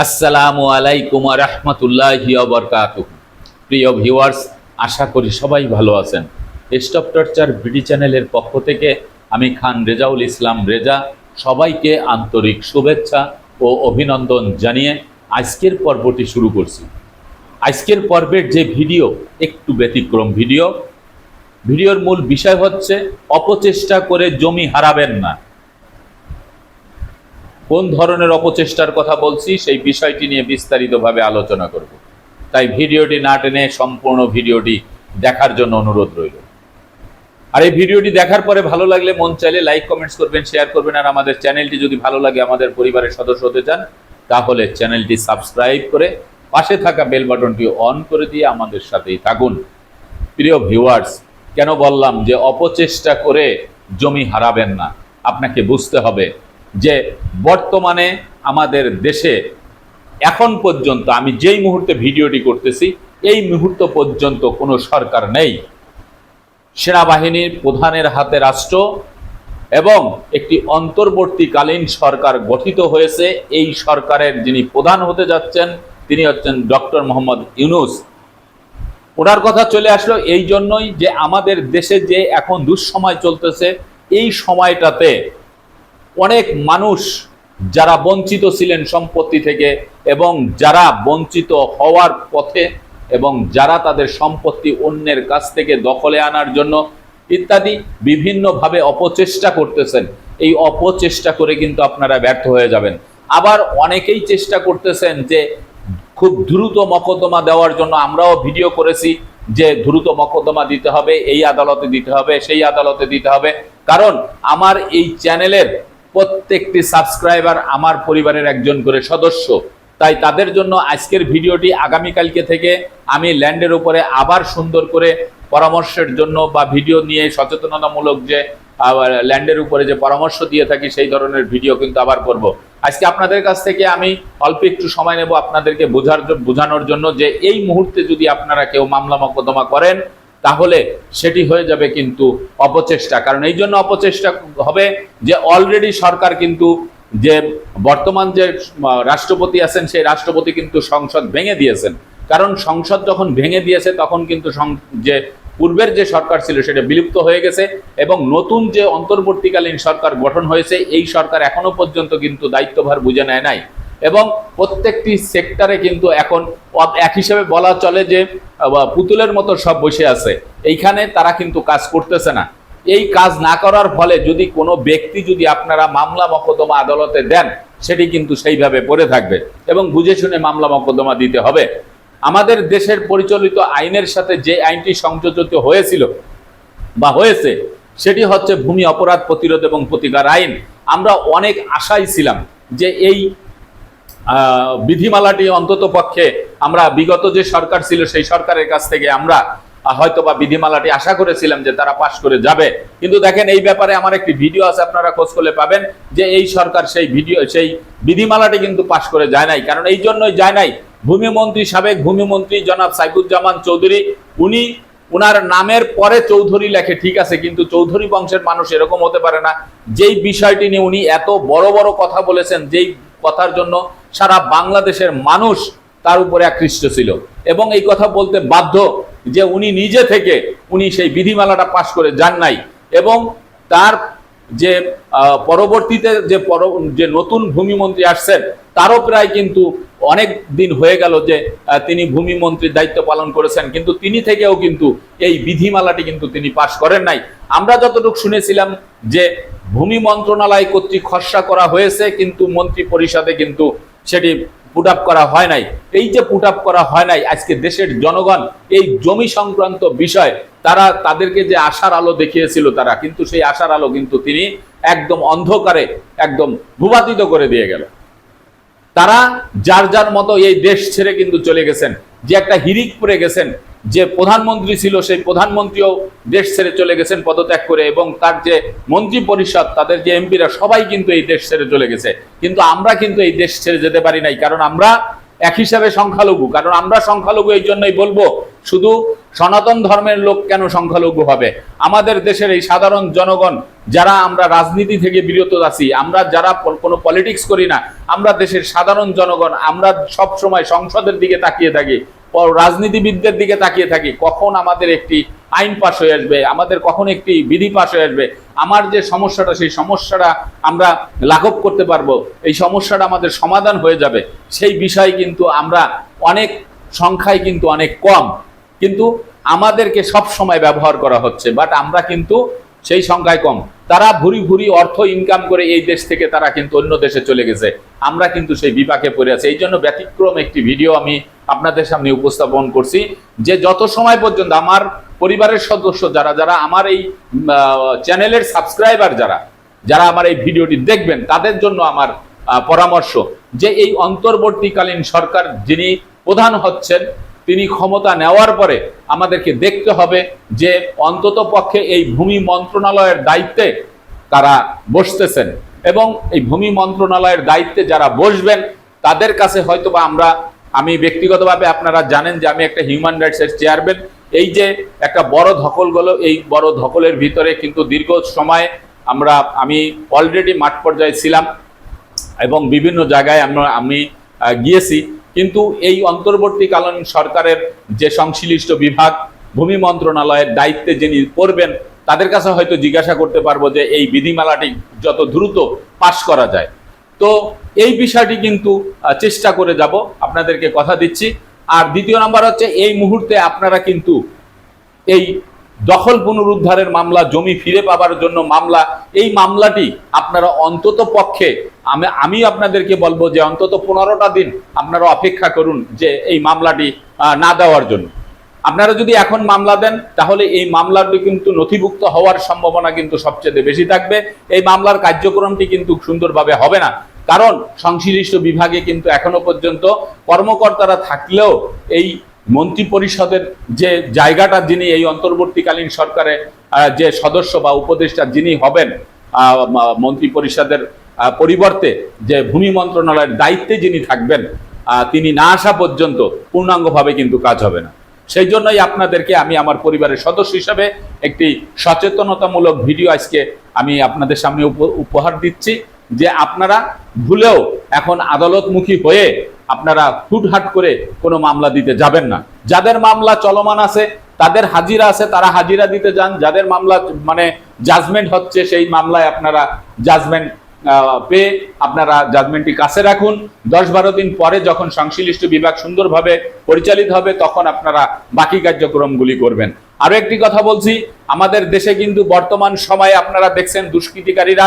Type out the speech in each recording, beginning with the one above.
আসসালামু আলাইকুম রহমতুল্লাহি বরকাত প্রিয় ভিউয়ার্স, আশা করি সবাই ভালো আছেন। স্টপ টর্চার বিডি চ্যানেলের পক্ষ থেকে আমি খান রেজাউল ইসলাম রেজা সবাইকে আন্তরিক শুভেচ্ছা ও অভিনন্দন জানিয়ে আজকের পর্বটি শুরু করছি। আজকের পর্বের যে ভিডিও, একটু ব্যতিক্রম ভিডিও, ভিডিওর মূল বিষয় হচ্ছে, অপচেষ্টা করে জমি হারাবেন না। কোন ধরনের অপচেষ্টার কথা বলছি, সেই বিষয়টি নিয়ে বিস্তারিতভাবে আলোচনা করব। তাই ভিডিওটি না টেনে সম্পূর্ণ ভিডিওটি দেখার জন্য অনুরোধ রইল। আর এই ভিডিওটি দেখার পরে ভালো লাগলে মন চাইলে লাইক, কমেন্টস করবেন, শেয়ার করবেন, আর আমাদের চ্যানেলটি যদি ভালো লাগে, আমাদের পরিবারের সদস্য হতে চান, তাহলে চ্যানেলটি সাবস্ক্রাইব করে পাশে থাকা বেল বাটনটি অন করে দিয়ে আমাদের সাথেই থাকুন। প্রিয় ভিউয়ার্স, কেন বললাম যে অপচেষ্টা করে জমি হারাবেন না? আপনাকে বুঝতে হবে যে বর্তমানে আমাদের দেশে এখন পর্যন্ত আমি যেই মুহূর্তে ভিডিওটি করতেছি, এই মুহূর্ত পর্যন্ত কোনো সরকার নেই। সেনাবাহিনীর প্রধানের হাতে রাষ্ট্র এবং একটি অন্তর্বর্তীকালীন সরকার গঠিত হয়েছে। এই সরকারের যিনি প্রধান হতে যাচ্ছেন, তিনি হচ্ছেন ডক্টর মোহাম্মদ ইউনুস। ওনার কথা চলে আসলো এই জন্যই যে আমাদের দেশে যে এখন দুঃসময় চলতেছে, এই সময়টাতে অনেক মানুষ যারা বঞ্চিত ছিলেন সম্পত্তি থেকে এবং যারা বঞ্চিত হওয়ার পথে এবং যারা তাদের সম্পত্তি অন্যের কাছ থেকে দখলে আনার জন্য ইত্যাদি বিভিন্নভাবে অপচেষ্টা করতেছেন। এই অপচেষ্টা করে কিন্তু আপনারা ব্যর্থ হয়ে যাবেন। আবার অনেকেই চেষ্টা করতেছেন যে খুব দ্রুত মকদ্দমা দেওয়ার জন্য। আমরাও ভিডিও করেছি যে দ্রুত মকদ্দমা দিতে হবে, এই আদালতে দিতে হবে, সেই আদালতে দিতে হবে। কারণ আমার এই চ্যানেলের প্রত্যেকটি সাবস্ক্রাইবার আমার পরিবারের একজন করে সদস্য। তাই তাদের জন্য আজকের ভিডিওটি আগামীকালকে থেকে আমি ল্যান্ডের উপরে আবার সুন্দর করে পরামর্শের জন্য বা ভিডিও নিয়ে সচেতনতামূলক যে ল্যান্ডের উপরে যে পরামর্শ দিয়ে থাকি সেই ধরনের ভিডিও কিন্তু আবার করব। আজকে আপনাদের কাছ থেকে আমি অল্প একটু সময় নেব আপনাদেরকে বোঝার বোঝানোর জন্য যে এই মুহূর্তে যদি আপনারা কেউ মামলা মকদ্দমা করেন তাহলে সেটি হয়ে যাবে কিন্তু অপচেষ্টা। কারণ এই জন্য অপচেষ্টা হবে যে অলরেডি সরকার কিন্তু যে বর্তমান যে রাষ্ট্রপতি আছেন, সেই রাষ্ট্রপতি কিন্তু সংসদ ভেঙে দিয়েছেন। কারণ সংসদ যখন ভেঙে দিয়েছে, তখন কিন্তু যে পূর্বের যে সরকার ছিল, সেটা বিলুপ্ত হয়ে গেছে এবং নতুন যে অন্তর্বর্তীকালীন সরকার গঠন হয়েছে, এই সরকার এখনও পর্যন্ত কিন্তু দায়িত্বভার বুঝে নেয় নাই। এবং প্রত্যেকটি সেক্টরে কিন্তু এখন এক হিসেবে বলা চলে যে পুতুলের মতো সব বসে আছে। এইখানে তারা কিন্তু কাজ করতেছে না। এই কাজ না করার ফলে যদি কোনো ব্যক্তি যদি আপনারা মামলা মকদ্দমা আদালতে দেন, সেটি কিন্তু সেইভাবে পড়ে থাকবে এবং বুঝে শুনে মামলা মকদ্দমা দিতে হবে। আমাদের দেশের পরিচালিত আইনের সাথে যে আইনটি সংযোজিত হয়েছিল বা হয়েছে, সেটি হচ্ছে ভূমি অপরাধ প্রতিরোধ এবং প্রতিকার আইন। আমরা অনেক আশাই ছিলাম যে এই বিধিমালাটি অন্তত পক্ষে আমরা বিগত যে সরকার ছিল, সেই সরকারের কাছ থেকে আমরা হয়তো বা বিধিমালাটি আশা করেছিলাম যে তারা পাশ করে যাবে। কিন্তু দেখেন, এই ব্যাপারে আমার একটি ভিডিও আছে, আপনারা খোঁজ করলে পাবেন যে এই সরকার সেই ভিডিও, সেই বিধিমালাটি কিন্তু পাশ করে যায় নাই। কারণ এই জন্যই যায় নাই। ভূমিমন্ত্রী সাবেক ভূমিমন্ত্রী জনাব সাইফুজ্জামান চৌধুরী, উনি উনার নামের পরে চৌধুরী লেখে, ঠিক আছে, কিন্তু চৌধুরী বংশের মানুষ এরকম হতে পারে না। যেই বিষয়টি নিয়ে উনি এত বড় বড় কথা বলেছেন, যেই কথার জন্য সারা বাংলাদেশের মানুষ তার উপরে আকৃষ্ট ছিল। এবং এই কথা বলতে বাধ্য যে উনি নিজে থেকে উনি সেই বিধিমালাটা পাশ করে যান নাই। এবং তার যে পরবর্তীতে যে পর, যে নতুন ভূমিমন্ত্রী আসছেন, তারও প্রায় কিন্তু অনেক দিন হয়ে গেল যে তিনি ভূমিমন্ত্রীর দায়িত্ব পালন করেছেন। কিন্তু তিনি থেকেও কিন্তু এই বিধিমালাটি কিন্তু তিনি পাশ করেন নাই। আমরা যতটুকু শুনেছিলাম যে ভূমি মন্ত্রণালয় কর্তৃক খসড়া করা হয়েছে, কিন্তু মন্ত্রী পরিষদে কিন্তু সেটি পুট আপ করা হয় নাই। এই যে পুট আপ করা হয় নাই, আজকে দেশের জনগণ এই জমি সংক্রান্ত বিষয়, তারা তাদেরকে যে আশার আলো দেখিয়েছিল তারা, কিন্তু সেই আশার আলো কিন্তু তিনি একদম অন্ধকারে, একদম ভূপাতিত করে দিয়ে গেল। তারা যার যার মতো এই দেশ ছেড়ে কিন্তু চলে গেছেন। যে একটা হিরিক পড়ে গেছেন যে প্রধানমন্ত্রী ছিল, সেই প্রধানমন্ত্রীও দেশ ছেড়ে চলে গেছেন পদত্যাগ করে এবং তার যে মন্ত্রী পরিষদ, তাদের যে এমপিরা, সবাই কিন্তু এই দেশ ছেড়ে চলে গেছে। কিন্তু আমরা কিন্তু এই দেশ ছেড়ে যেতে পারি নাই, কারণ আমরা এক হিসাবে সংখ্যালঘু। কারণ আমরা সংখ্যালঘু এই জন্যই বলব, শুধু সনাতন ধর্মের লোক কেন সংখ্যালঘু হবে? আমাদের দেশের এই সাধারণ জনগণ, যারা আমরা রাজনীতি থেকে বিরত আছি, আমরা যারা কোনো পলিটিক্স করি না, আমরা দেশের সাধারণ জনগণ, আমরা সব সময় সংসদের দিকে তাকিয়ে থাকি। রাজনীতিবিদদের দিকে তাকিয়ে থাকি, কখন আমাদের একটি আইন পাশ হয়ে আসবে, আমাদের কখন একটি বিধি পাশ হয়ে আসবে, আমার যে সমস্যাটা, সেই সমস্যাটা আমরা লাঘব করতে পারব, এই সমস্যাটা আমাদের সমাধান হয়ে যাবে, সেই বিষয় কিন্তু আমরা অনেক সংখ্যায় কিন্তু অনেক কম, কিন্তু আমাদেরকে সব সময় ব্যবহার করা হচ্ছে বাট আমরা কিন্তু সেই সংখ্যায় কম, তারা ভুরি ভুরি অর্থ ইনকাম করে এই দেশ থেকে তারা কিন্তু অন্য দেশে চলে গেছে, আমরা কিন্তু সেই বিপাকে পড়ে আছি, এই জন্য ব্যতিক্রম একটি ভিডিও আমি আপনাদের সামনে উপস্থাপন করছি, যে যত সময় পর্যন্ত আমার পরিবারের সদস্য যারা যারা আমার এই চ্যানেলের সাবস্ক্রাইবার যারা যারা আমার এই ভিডিওটি দেখবেন, তাদের জন্য আমার পরামর্শ যে এই অন্তর্বর্তীকালীন সরকার যিনি প্রধান হচ্ছেন, তিনি ক্ষমতা নেওয়ার পরে আমাদেরকে দেখতে হবে যে অন্তত পক্ষে এই ভূমি মন্ত্রণালয়ের দায়িত্বে তারা বসতেছেন এবং এই ভূমি মন্ত্রণালয়ের দায়িত্বে যারা বসবেন, তাদের কাছে হয়তোবা আমরা আমি ব্যক্তিগতভাবে আপনারা জানেন যে আমি একটা হিউম্যান রাইটসের চেয়ারম্যান এই যে একটা বড় ধকল গেলো, এই বড় ধকলের ভিতরে কিন্তু দীর্ঘ সময় আমরা, আমি অলরেডি মাঠ পর্যায়ে ছিলাম এবং বিভিন্ন জায়গায় আমরা, আমি গিয়েছি। কিন্তু এই অন্তর্বর্তীকালীন সরকারের যে সংশ্লিষ্ট বিভাগ, ভূমি মন্ত্রণালয়ের দায়িত্বে যিনি করবেন তাদের কাছে হয়তো জিজ্ঞাসা করতে পারব যে এই বিধিমালাটি যত দ্রুত পাশ করা যায়। তো এই বিষয়টি কিন্তু চেষ্টা করে যাব। আপনাদেরকে কথা দিচ্ছি। আর দ্বিতীয় নাম্বার হচ্ছে, এই মুহূর্তে আপনারা কিন্তু এই দখল পুনরুদ্ধারের মামলা, জমি ফিরে পাবার জন্য মামলা, এই মামলাটি আপনারা অন্তত পক্ষে, আমি আমি আপনাদেরকে বলব যে অন্তত পনেরোটা দিন আপনারা অপেক্ষা করুন যে এই মামলাটি না দেওয়ার জন্য। আপনারা যদি এখন মামলা দেন, তাহলে এই মামলাটি কিন্তু নথিভুক্ত হওয়ার সম্ভাবনা কিন্তু সবচেয়ে বেশি থাকবে। এই মামলার কার্যক্রমটি কিন্তু সুন্দরভাবে হবে না। কারণ সংশ্লিষ্ট বিভাগে কিন্তু এখনও পর্যন্ত কর্মকর্তারা থাকলেও এই মন্ত্রী পরিষদের যে জায়গাটা যিনি এই অন্তর্বর্তীকালীন সরকারে যে সদস্য বা উপদেষ্টা যিনি হবেন মন্ত্রী পরিষদের পরিবর্তে যে ভূমি মন্ত্রণালয়ের দায়িত্বে যিনি থাকবেন তিনি না আসা পর্যন্ত পূর্ণাঙ্গভাবে কিন্তু কাজ হবে না। সেই জন্যই আপনাদেরকে আমি আমার পরিবারের সদস্য হিসেবে একটি সচেতনতামূলক ভিডিও আজকে আমি আপনাদের সামনে উপ- উপহার দিচ্ছি যে আপনারা ভুলেও এখন আদালতমুখী হয়ে আপনারা হুটহাট করে কোনো মামলা দিতে যাবেন না। যাদের মামলা চলমান আছে, তাদের হাজিরা আছে, তারা হাজিরা দিতে যান। যাদের মামলা মানে জাজমেন্ট হচ্ছে, সেই মামলায় আপনারা জাজমেন্ট পেয়ে আপনারা জাজমেন্টটি কাছে রাখুন। দশ বারো দিন পরে যখন সংশ্লিষ্ট বিভাগ সুন্দরভাবে পরিচালিত হবে, তখন আপনারা বাকি কার্যক্রমগুলি করবেন। আরও একটি কথা বলছি, আমাদের দেশে কিন্তু বর্তমান সময়ে আপনারা দেখছেন দুষ্কৃতিকারীরা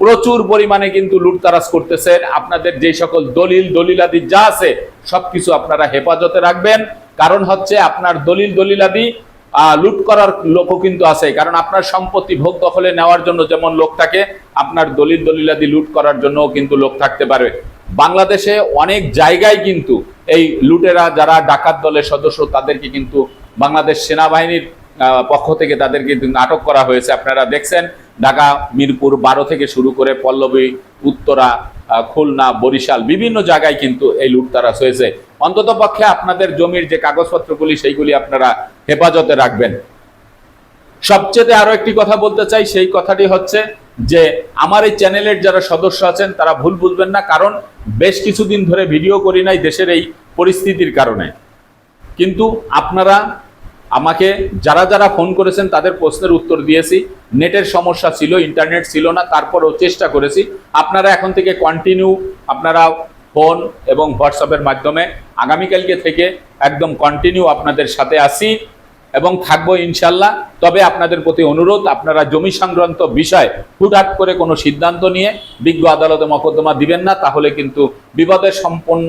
প্রচুর পরিমাণে কিন্তু লুটতারাজ করতেছেন আপনাদের যে সকল দলিল, দলিলাদি যা আছে, সবকিছু আপনারা হেফাজতে রাখবেন। কারণ হচ্ছে আপনার দলিল, দলিলাদি লুট করার লোকও কিন্তু আছে। কারণ আপনার সম্পত্তি ভোগ দখলে নেওয়ার জন্য যেমন লোক থাকে, আপনার দলিল দলিলাদি লুট করার জন্য কিন্তু লোক থাকতে পারে। বাংলাদেশে অনেক জায়গায় কিন্তু এই লুটেরা যারা ডাকাত দলের সদস্য, তাদেরকে কিন্তু বাংলাদেশ সেনাবাহিনীর পক্ষ থেকে তাদেরকে আটক করা হয়েছে। আপনারা দেখছেন, ঢাকা, মিরপুর, বারো থেকে শুরু করে পল্লবী, উত্তরা খুলনা, বরিশাল বিভিন্ন জায়গায় কিন্তু এই লুটতারাজ হয়েছে। অন্তত পক্ষে আপনাদের জমির যে কাগজপত্রগুলি, সেইগুলি আপনারা হেফাজতে রাখবেন। সবচেয়ে আরও একটি কথা বলতে চাই, সেই কথাটি হচ্ছে যে, আমার এই চ্যানেলের যারা সদস্য আছেন, তারা ভুল বুঝবেন না, কারণ বেশ কিছুদিন ধরে ভিডিও করি নাই দেশের এই পরিস্থিতির কারণে। কিন্তু আপনারা আমাকে যারা যারা ফোন করেছেন, তাদের প্রশ্নের উত্তর দিয়েছি। নেটের সমস্যা ছিল, ইন্টারনেট ছিল না, তারপরেও চেষ্টা করেছি। আপনারা এখন থেকে কন্টিনিউ আপনারা ফোন এবং হোয়াটসঅ্যাপের মাধ্যমে আগামীকালকে থেকে একদম কন্টিনিউ আপনাদের সাথে আসি এবং থাকব ইনশাল্লাহ। তবে আপনাদের প্রতি অনুরোধ, আপনারা জমি সংক্রান্ত বিষয় হুটহাট করে কোনো সিদ্ধান্ত নিয়ে বিজ্ঞ আদালতে মকদ্দমা দিবেন না, তাহলে কিন্তু বিপদের সম্পন্ন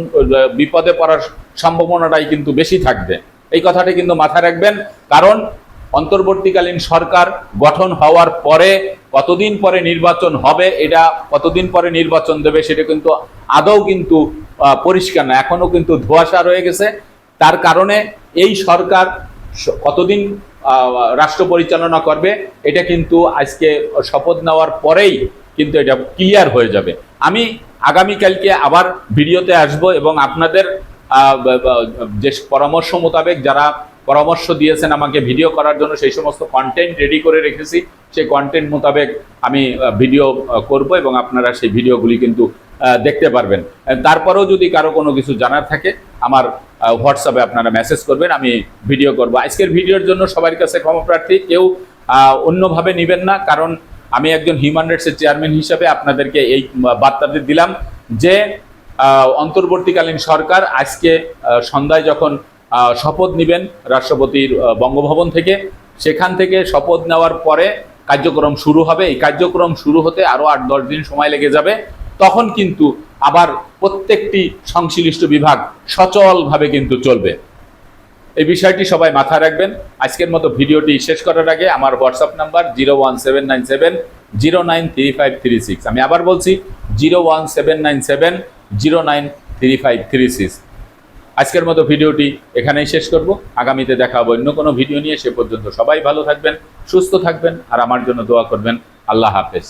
বিপদে পড়ার সম্ভাবনাটাই কিন্তু বেশি থাকবে। এই কথাটি কিন্তু মাথায় রাখবেন, কারণ অন্তর্বর্তীকালীন সরকার গঠন হওয়ার পরে কতদিন পরে নির্বাচন হবে, এটা কতদিন পরে নির্বাচন দেবে সেটা কিন্তু আদৌ কিন্তু পরিষ্কার না। এখনও কিন্তু ধোঁয়াশা রয়ে গেছে। তার কারণে এই সরকার কতদিন রাষ্ট্র পরিচালনা করবে, এটা কিন্তু আজকে শপথ নেওয়ার পরেই কিন্তু এটা ক্লিয়ার হয়ে যাবে। আমি আগামীকালকে আবার ভিডিওতে আসব এবং আপনাদের যে পরামর্শ মোতাবেক যারা পরামর্শ দিয়েছেন আমাকে ভিডিও করার জন্য, সেই সমস্ত কন্টেন্ট রেডি করে রেখেছি, সেই কন্টেন্ট মোতাবেক আমি ভিডিও করব এবং আপনারা সেই ভিডিওগুলি কিন্তু দেখতে পারবেন। তারপরেও যদি কারও কোনো কিছু জানার থাকে, আমার হোয়াটসঅ্যাপে আপনারা মেসেজ করবেন, আমি ভিডিও করব। আজকের ভিডিওর জন্য সবার কাছে ক্ষমাপ্রার্থী। কেউ অন্যভাবে নেবেন না, কারণ আমি একজন হিউম্যান রাইটসের চেয়ারম্যান হিসাবে আপনাদেরকে এই বার্তাটি দিলাম যে অন্তর্বর্তীকালীন সরকার আজকে সন্ধ্যায় যখন শপথ নেবেন রাষ্ট্রপতির বঙ্গভবন থেকে, সেখান থেকে শপথ নেওয়ার পরে কার্যক্রম শুরু হবে। এই কার্যক্রম শুরু হতে আরও আট দশ দিন সময় লেগে যাবে। তখন কিন্তু আবার প্রত্যেকটি সংশ্লিষ্ট বিভাগ সচলভাবে কিন্তু চলবে। এই বিষয়টি সবাই মাথায় রাখবেন। আজকের মতো ভিডিওটি শেষ করার আগে আমার WhatsApp number zero one seven nine seven zero nine three five three six আমি আবার বলছি zero one seven nine seven zero nine three five three six আজকের মতো ভিডিওটি এখানেই শেষ করব। আগামীতে দেখা হবে অন্য কোনো ভিডিও নিয়ে। সে পর্যন্ত সবাই ভালো থাকবেন, সুস্থ থাকবেন, আর আমার জন্য দোয়া করবেন। আল্লাহ হাফেজ।